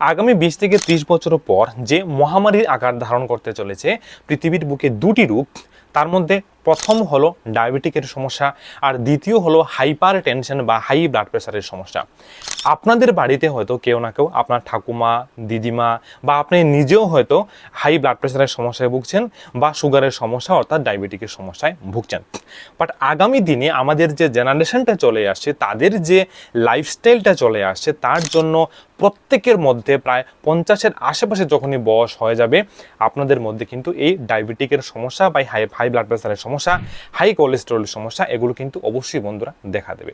আগামী বিশ থেকে ত্রিশ বছর পর যে মহামারীর আকার ধারণ করতে চলেছে, পৃথিবীর বুকে দুটি রূপ তার মধ্যে প্রথম হলো ডায়াবেটিকের সমস্যা আর দ্বিতীয় হলো হাইপার টেনশন বা হাই ব্লাড প্রেশারের সমস্যা। আপনাদের বাড়িতে হয়তো কেউ না কেউ আপনার ঠাকুমা, দিদিমা বা আপনি নিজেও হয়তো হাই ব্লাড প্রেশারের সমস্যায় ভুগছেন বা সুগারের সমস্যা অর্থাৎ ডায়াবেটিকের সমস্যায় ভুগছেন। বাট আগামী দিনে আমাদের যে জেনারেশনটা চলে আসছে, তাদের যে লাইফস্টাইলটা চলে আসছে, তার জন্য প্রত্যেকের মধ্যে প্রায় পঞ্চাশের আশেপাশে যখনই বয়স হয়ে যাবে, আপনাদের মধ্যে কিন্তু এই ডায়াবেটিকের সমস্যা বা হাই ব্লাড প্রেশারের সমস্যা হাই কোলেস্টেরলের সমস্যা, এগুলো কিন্তু অবশ্যই বন্ধুরা দেখা দেবে।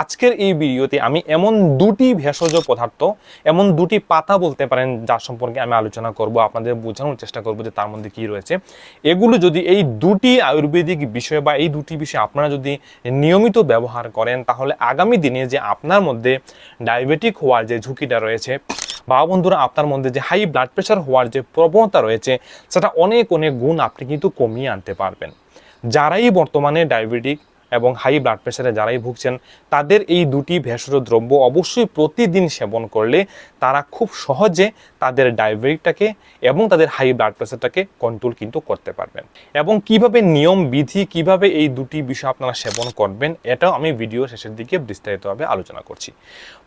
আজকের এই ভিডিওতে আমি এমন দুটি ভেষজ পদার্থ, এমন দুটি পাতা বলতে পারেন যার সম্পর্কে আমি আলোচনা করব, আপনাদের বোঝানোর চেষ্টা করব যে তার মধ্যে কি রয়েছে। এগুলো যদি এই দুটি আয়ুর্বেদিক বিষয় বা এই দুটি বিষয় আপনারা যদি নিয়মিত ব্যবহার করেন, তাহলে আগামী দিনে যে আপনার মধ্যে ডায়াবেটিক হওয়ার যে ঝুঁকিটা রয়েছে বা বন্ধুরা, আপনার মধ্যে যে হাই ব্লাড প্রেশার হওয়ার যে প্রবণতা রয়েছে, সেটা অনেক অনেক গুণ আপনি কিন্তু কমিয়ে আনতে পারবেন। যারাই বর্তমানে ডায়াবেটিক এবং হাই ব্লাড প্রেশারে যারাই ভুগছেন, তাদের এই দুটি ভেষজ দ্রব্য অবশ্যই প্রতিদিন সেবন করলে তারা খুব সহজে তাদের ডায়াবেটিকটাকে এবং তাদের হাই ব্লাড প্রেশারটাকে কন্ট্রোল কিন্তু করতে পারবেন। এবং কীভাবে নিয়ম, বিধি, কীভাবে এই দুটি বিষয় আপনারা সেবন করবেন, এটাও আমি ভিডিও শেষের দিকে বিস্তারিতভাবে আলোচনা করছি।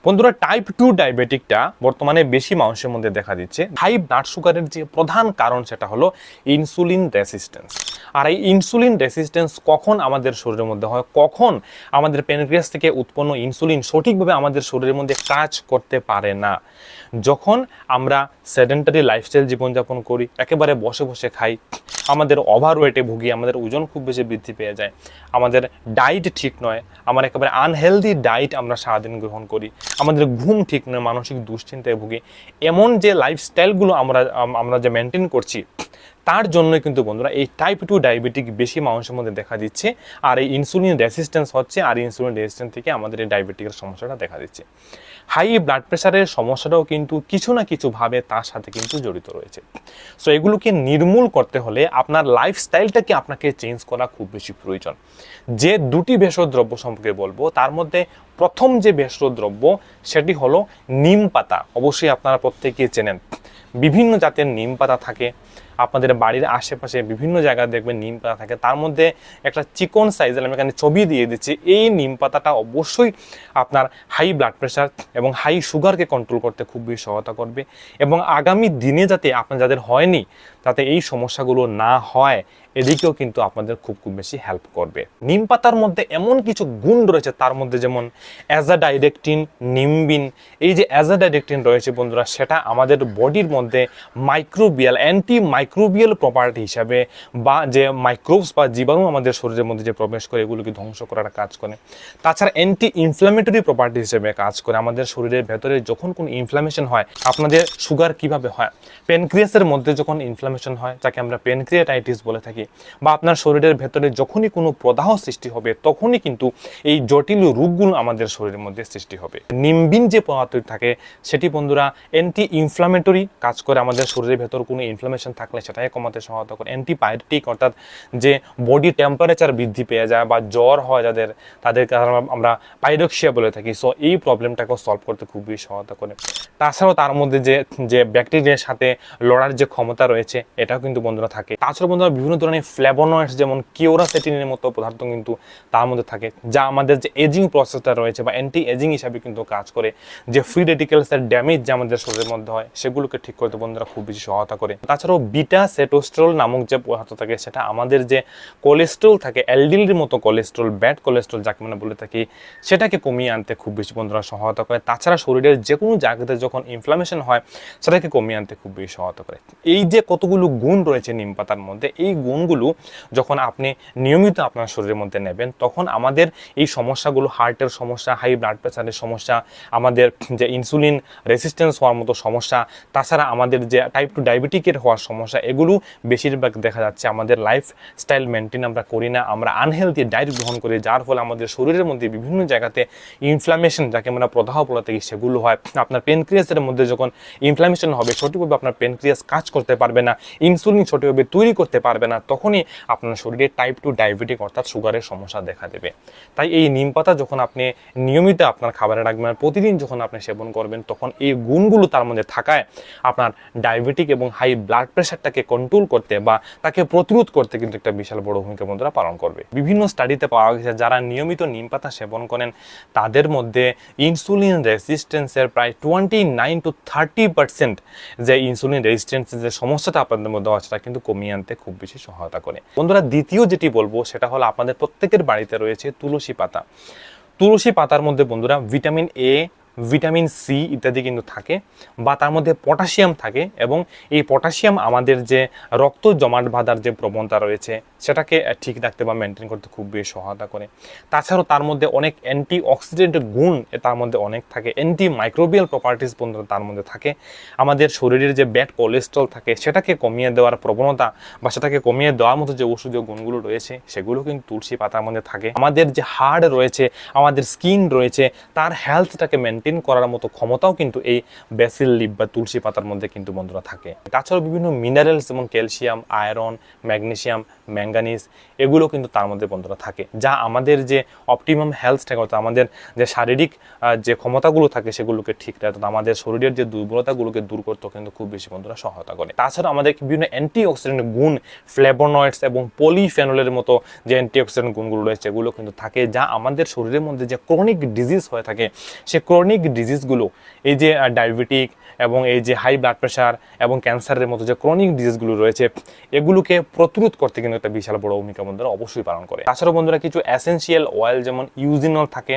বন্ধুরা টাইপ টু ডায়াবেটিকটা বর্তমানে বেশি মানুষের মধ্যে দেখা দিচ্ছে। হাই ব্লাড সুগারের যে প্রধান কারণ সেটা হলো ইনসুলিন রেসিস্টেন্স আর এই ইনসুলিন রেসিস্টেন্স কখন আমাদের শরীরের মধ্যে হয়? কখন আমাদের প্যানক্রিয়াস থেকে উৎপন্ন ইনসুলিন সঠিকভাবে আমাদের শরীরের মধ্যে কাজ করতে পারে না? যখন আমরা সেডেন্টারি লাইফস্টাইল জীবনযাপন করি, একেবারে বসে বসে খাই। আমাদের ওভার ওয়েটে ভুগি, আমাদের ওজন খুব বেশি বৃদ্ধি পেয়ে যায়। আমাদের ডায়েট ঠিক নয়, আমার একেবারে আনহেলদি ডায়েট আমরা সারাদিন গ্রহণ করি। আমাদের ঘুম ঠিক নয়, মানসিক দুশ্চিন্তায় ভুগি। এমন যে লাইফস্টাইলগুলো আমরা আমরা যে মেনটেন করছি, তার জন্যই কিন্তু বন্ধুরা এই টাইপ টু ডায়াবেটিক বেশি মানুষের মধ্যে দেখা দিচ্ছে, আর এই ইনসুলিন রেসিস্ট্যান্স হচ্ছে, আর ইনসুলিন রেসিস্ট্যান্স থেকে আমাদের এই ডায়াবেটিকের সমস্যাটা দেখা দিচ্ছে। হাই ব্লাড প্রেশারের সমস্যাটাও কিন্তু কিছু না কিছুভাবে তার সাথে কিন্তু জড়িত রয়েছে। সো এগুলোকে নির্মূল করতে হলে আপনার লাইফস্টাইলটাকে আপনাকে চেঞ্জ করা খুব বেশি প্রয়োজন। যে দুটি ভেষজ দ্রব্য সম্পর্কে বলব, তার মধ্যে প্রথম যে ভেষজ দ্রব্য সেটি হলো নিম পাতা। অবশ্যই আপনারা প্রত্যেকেই চেনেন। বিভিন্ন জাতের নিম পাতা থাকে। আপনাদের বাড়ির আশেপাশে বিভিন্ন জায়গায় দেখবেন নিম পাতা থাকে। তার মধ্যে একটা চিকন সাইজের আমি এখানে ছবি দিয়ে দিচ্ছি। এই নিম পাতাটা অবশ্যই আপনার হাই ব্লাড প্রেশার এবং হাই সুগারকে কন্ট্রোল করতে খুব বেশি সহায়তা করবে এবং আগামী দিনে যাতে আপনার যাদের হয়নি তাতে এই সমস্যাগুলো না হয়, এদিকেও কিন্তু আপনাদের খুব খুব বেশি হেল্প করবে। নিম পাতার মধ্যে এমন কিছু গুণ রয়েছে, তার মধ্যে যেমন অ্যাজাডাইরেকটিন নিমবিন এই যে অ্যাজাডাইরেকটিন রয়েছে বন্ধুরা, সেটা আমাদের বডির মধ্যে মাইক্রোবিয়াল অ্যান্টি মাইক্রোবিয়াল প্রপার্টি হিসাবে বা যে মাইক্রোবস বা জীবাণু আমাদের শরীরের মধ্যে যে প্রবেশ করে, এগুলোকে ধ্বংস করার কাজ করে। তাছাড়া অ্যান্টি ইনফ্লামেটরি প্রপার্টি হিসেবে কাজ করে। আমাদের শরীরের ভেতরে যখন কোনো ইনফ্লামেশন হয়, আপনাদের সুগার কীভাবে হয়? পেনক্রিয়াসের মধ্যে যখন ইনফ্লামেশন হয়, যাকে আমরা পেনক্রিয়াটাইটিস বলে থাকি, বা আপনার শরীরের ভেতরে যখনই কোনো প্রদাহ সৃষ্টি হবে, তখনই কিন্তু এই জটিল রোগগুলো আমাদের শরীরের মধ্যে সৃষ্টি হবে। নিম্বিন যে পদার্থটি থাকে, সেটি বন্ধুরা অ্যান্টি ইনফ্লামেটরি কাজ করে। আমাদের শরীরের ভেতর কোনো ইনফ্লামেশন থাকলে সেটাকে কমাতে সহায়তা করে অ্যান্টিবায়োটিক অর্থাৎ যে বডি টেম্পারেচার বৃদ্ধি পেয়ে যায় বা জ্বর হয় যাদের তাদেরকে আমরা পাইরক্সিয়া বলে থাকি। সো এই প্রবলেমটাকেও সলভ করতে খুবই সহায়তা করে। তাছাড়াও তার মধ্যে যে যে ব্যাকটেরিয়ার সাথে লড়ার যে ক্ষমতা রয়েছে, এটাও কিন্তু বন্ধুরা থাকে। তাছাড়া বন্ধুরা বিভিন্ন ধরনের ফ্লেভোনয়েডস যেমন কিওরাসেটিনের মতো পদার্থ কিন্তু তার মধ্যে থাকে, যা আমাদের যে এজিং প্রসেসটা রয়েছে বা অ্যান্টি এজিং হিসাবে কিন্তু কাজ করে। যে ফ্রি রেডিকেলসের ড্যামেজ যে আমাদের শরীরের মধ্যে হয়, সেগুলোকে ঠিক করতে বন্ধুরা খুব বেশি সহায়তা করে। তাছাড়াও বিটা সেটোস্ট্রল নামক যে পদার্থ থাকে, সেটা আমাদের যে কোলেস্ট্রল থাকে এলডিলির মতো কোলেস্ট্রল ব্যাড কোলেস্ট্রল যাকে আমরা বলে থাকি, সেটাকে কমিয়ে আনতে খুব বেশি বন্ধুরা সহায়তা করে। তাছাড়া শরীরের যে কোনো জায়গাতে যখন ইনফ্লামেশন হয়, সেটাকে কমিয়ে আনতে খুব বেশি সহায়তা করে। এই যে কতগুলো গুণ রয়েছে নিম পাতার মধ্যে, এই গুণগুলো যখন আপনি নিয়মিত আপনার শরীরের মধ্যে নেবেন, তখন আমাদের এই সমস্যাগুলো হার্টের সমস্যা হাই ব্লাড প্রেশারের সমস্যা, আমাদের যে ইনসুলিন রেসিস্ট্যান্স হওয়ার মতো সমস্যা, তাছাড়া আমাদের যে টাইপ টু ডায়াবেটিকের হওয়ার সমস্যা সমস্যা এগুলো বেশিরভাগ দেখা যাচ্ছে আমাদের লাইফ স্টাইল মেনটেন আমরা করি না। আমরা আনহেলদি ডায়েট গ্রহণ করি, যার ফলে আমাদের শরীরের মধ্যে বিভিন্ন জায়গাতে ইনফ্লামেশন যাকে আমরা প্রদাহ বলে থাকি সেগুলো হয়। আপনার পেনক্রিয়াসের মধ্যে যখন ইনফ্লামেশন হবে, সঠিকভাবে আপনার পেনক্রিয়াস কাজ করতে পারবে না ইনসুলিন সঠিকভাবে তৈরি করতে পারবে না, তখনই আপনার শরীরে টাইপ টু ডায়াবেটিক অর্থাৎ সুগারের সমস্যা দেখা দেবে। তাই এই নিম পাতা যখন আপনি নিয়মিত আপনার খাবারে রাখবেন প্রতিদিন যখন আপনি সেবন করবেন, তখন এই গুণগুলো তার মধ্যে থাকায় আপনার ডায়াবেটিক এবং হাই ব্লাড প্রেশারটাকে কন্ট্রোল করতে বা তাকে প্রতিরোধ করতে কিন্তু একটা বিশাল বড় ভূমিকা বন্ধুরা পালন করবে। বিভিন্ন স্টাডিতে পাওয়া গেছে, যারা নিয়মিত নিম পাতা সেবন করেন, তাদের মধ্যে ইনসুলিন রেসিস্টেন্সের প্রায় twenty nine to thirty percent যে ইনসুলিন রেজিস্ট্যান্সের যে সমস্যাটা আপনাদের মধ্যে আছে সেটা কিন্তু কমিয়ে আনতে খুব বেশি সহায়তা করে। বন্ধুরা, দ্বিতীয় যেটি বলব, সেটা হলো আপনাদের প্রত্যেকের বাড়িতে রয়েছে তুলসী পাতা। তুলসী পাতার মধ্যে বন্ধুরা ভিটামিন এ ভিটামিন সি ইত্যাদি কিন্তু থাকে বা তার মধ্যে পটাশিয়াম থাকে এবং এই পটাশিয়াম আমাদের যে রক্ত জমাট বাঁধার যে প্রবণতা রয়েছে সেটাকে ঠিক রাখতে বা মেনটেন করতে খুব বেশি সহায়তা করে। তাছাড়াও তার মধ্যে অনেক অ্যান্টি অক্সিডেন্ট গুণ তার মধ্যে অনেক থাকে অ্যান্টি মাইক্রোবিয়াল প্রপার্টিস বন্ধুরা তার মধ্যে থাকে। আমাদের শরীরের যে ব্যাড কোলেস্ট্রল থাকে সেটাকে কমিয়ে দেওয়ার প্রবণতা বা সেটাকে কমিয়ে দেওয়ার মতো যে ওষুধীয় গুণগুলো রয়েছে সেগুলো কিন্তু তুলসী পাতার মধ্যে থাকে। আমাদের যে হার্ড রয়েছে, আমাদের স্কিন রয়েছে, তার হেলথটাকে মেনটেন করার মতো ক্ষমতাও কিন্তু এই বেসিল লিপ বা তুলসী পাতার মধ্যে কিন্তু বন্ধুরা থাকে। তাছাড়াও বিভিন্ন মিনারেলস যেমন ক্যালসিয়াম আয়রন ম্যাগনেশিয়াম ম্যাঙ্গানিজ এগুলো কিন্তু তার মধ্যে বন্ধুরা থাকে। যা আমাদের যে অপটিমাম হেলথটাকে অর্থাৎ আমাদের যে শারীরিক যে ক্ষমতাগুলো থাকে সেগুলোকে ঠিক রাখে, অর্থাৎ আমাদের শরীরের যে দুর্বলতাগুলোকে দূর করতেও কিন্তু খুব বেশি বন্ধুরা সহায়তা করে। তাছাড়া আমাদের বিভিন্ন অ্যান্টি অক্সিডেন্ট গুণ ফ্লেভোনয়েডস এবং পলিফেনলের মতো যে অ্যান্টি অক্সিডেন্ট গুণগুলো রয়েছে, এগুলো কিন্তু থাকে, যা আমাদের শরীরের মধ্যে যে ক্রনিক ডিজিজ হয়ে থাকে, সে ক্রনিক ডিজিজগুলো এই যে ডায়াবেটিক এবং এই যে হাই ব্লাড প্রেশার এবং ক্যান্সারের মতো যে ক্রনিক ডিজিজগুলো রয়েছে, এগুলোকে প্রতিরোধ করতে কিন্তু একটা বিশাল বড় ভূমিকা বন্ধুরা অবশ্যই পালন করে। তাছাড়া বন্ধুরা কিছু অ্যাসেন্সিয়াল অয়েল যেমন ইউজিনল থাকে,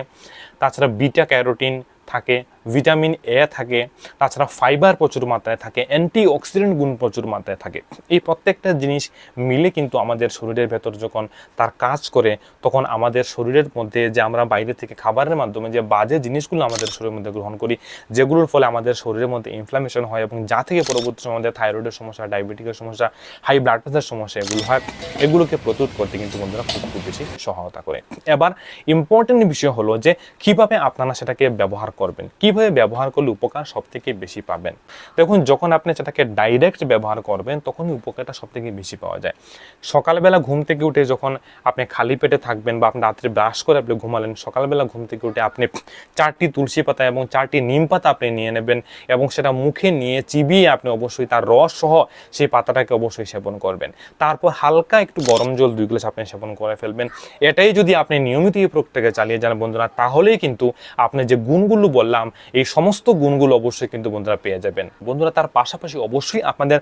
তাছাড়া বিটা ক্যারোটিন থাকে ভিটামিন এ থাকে, তাছাড়া ফাইবার প্রচুর মাত্রায় থাকে অ্যান্টি অক্সিডেন্ট গুণ প্রচুর মাত্রায় থাকে। এই প্রত্যেকটা জিনিস মিলে কিন্তু আমাদের শরীরের ভেতর যখন তার কাজ করে, তখন আমাদের শরীরের মধ্যে যে আমরা বাইরে থেকে খাবারের মাধ্যমে যে বাজে জিনিসগুলো আমাদের শরীরের মধ্যে গ্রহণ করি, যেগুলোর ফলে আমাদের শরীরের মধ্যে ইনফ্লামেশন হয় এবং যা থেকে পরবর্তী সময় আমাদের থাইরয়েডের সমস্যা ডায়াবেটিকের সমস্যা হাই ব্লাড প্রেশার সমস্যা এগুলো হয়, এগুলোকে প্রতিরোধ করতে কিন্তু বন্ধুরা খুব খুব বেশি সহায়তা করে। এবার ইম্পর্টেন্ট বিষয় হলো যে কীভাবে আপনারা সেটাকে ব্যবহার করবেন? কীভাবে ব্যবহার করলে উপকার সব থেকে বেশি পাবেন? দেখুন, যখন আপনি সেটাকে ডাইরেক্ট ব্যবহার করবেন, তখনই উপকারটা সব থেকে বেশি পাওয়া যায়। সকালবেলা ঘুম থেকে উঠে যখন আপনি খালি পেটে থাকবেন বা আপনি রাত্রে ব্রাশ করে আপনি ঘুমালেন, সকালবেলা ঘুম থেকে উঠে আপনি চারটি তুলসী পাতা এবং চারটি নিম পাতা আপনি নিয়ে নেবেন এবং সেটা মুখে নিয়ে চিবিয়ে আপনি অবশ্যই তার রস সহ সেই পাতাটাকে অবশ্যই সেবন করবেন। তারপর হালকা একটু গরম জল দুই গ্লাস আপনি সেবন করে ফেলবেন। এটাই যদি আপনি নিয়মিত এই প্রক্রিয়াকে চালিয়ে যান বন্ধুরা, তাহলেই কিন্তু আপনি যে গুণগুলো বললাম, এই সমস্ত গুণগুলো অবশ্যই কিন্তু বন্ধুরা পেয়ে যাবেন। বন্ধুরা, তার পাশাপাশি অবশ্যই আপনাদের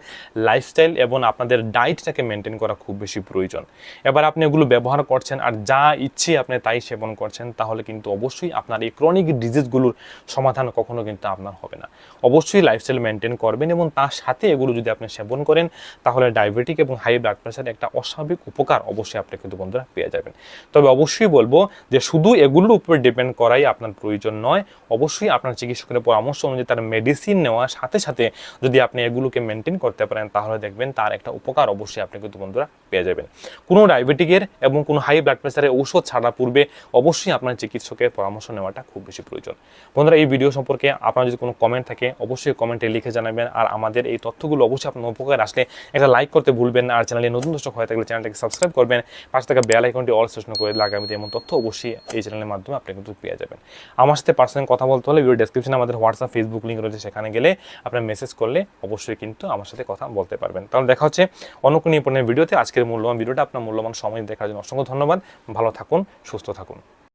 লাইফস্টাইল এবং আপনাদের ডায়েটটাকে মেনটেন করা খুব বেশি প্রয়োজন। এবার আপনি এগুলো ব্যবহার করছেন আর যা ইচ্ছে আপনি তাই সেবন করছেন, তাহলে কিন্তু অবশ্যই আপনার এই ক্রনিক ডিজিজগুলোর সমাধান কখনো কিন্তু আপনার হবে না। অবশ্যই লাইফস্টাইল মেনটেন করবেন এবং তার সাথে এগুলো যদি আপনি সেবন করেন, তাহলে ডায়াবেটিক এবং হাই ব্লাড প্রেশার একটা অস্বাভাবিক উপকার অবশ্যই আপনি কিন্তু বন্ধুরা পেয়ে যাবেন। তবে অবশ্যই বলব যে শুধু এগুলোর উপর ডিপেন্ড করাই আপনার প্রয়োজন নয় অবশ্যই আপনার চিকিৎসকের পরামর্শ অনুযায়ী তার মেডিসিন নেওয়ার সাথে সাথে যদি আপনি এগুলোকে মেনটেন করতে পারেন, তাহলে দেখবেন তার একটা উপকার অবশ্যই আপনি কিন্তু বন্ধুরা পেয়ে যাবেন। কোনো ডায়াবেটিকের এবং কোনো হাই ব্লাড প্রেশারের ঔষধ ছাড়া পূর্বে অবশ্যই আপনার চিকিৎসকের পরামর্শ নেওয়াটা খুব বেশি প্রয়োজন। বন্ধুরা, এই ভিডিও সম্পর্কে আপনার যদি কোনো কমেন্ট থাকে, অবশ্যই কমেন্টে লিখে জানাবেন। আর আমাদের এই তথ্যগুলো অবশ্যই আপনার উপকার আসলে একটা লাইক করতে ভুলবেন না। আর চ্যানেলে নতুন দর্শক হয়ে থাকলে চ্যানেলটাকে সাবস্ক্রাইব করবেন। পাশে থাকা বেল আইকনটি অল সেশন করে দিলে আগামীতে এমন তথ্য অবশ্যই এই চ্যানেলের মাধ্যমে আপনি কিন্তু পেয়ে যাবেন। আমার সাথে পার্সোনাল কথা বলতে হলে ভিডিও ডেসক্রিপশনে আমাদের হোয়াটসঅ্যাপ ফেসবুক লিঙ্ক রয়েছে, সেখানে গেলে আপনার মেসেজ করলে অবশ্যই কিন্তু আমার সাথে কথা বলতে পারবেন। তাহলে দেখা হচ্ছে অন্য কোনো ভিডিওতে আজকের মূল্যবান ভিডিওটা আপনার মূল্যবান সময় দেখার জন্য অসংখ্য ধন্যবাদ। ভালো থাকুন, সুস্থ থাকুন।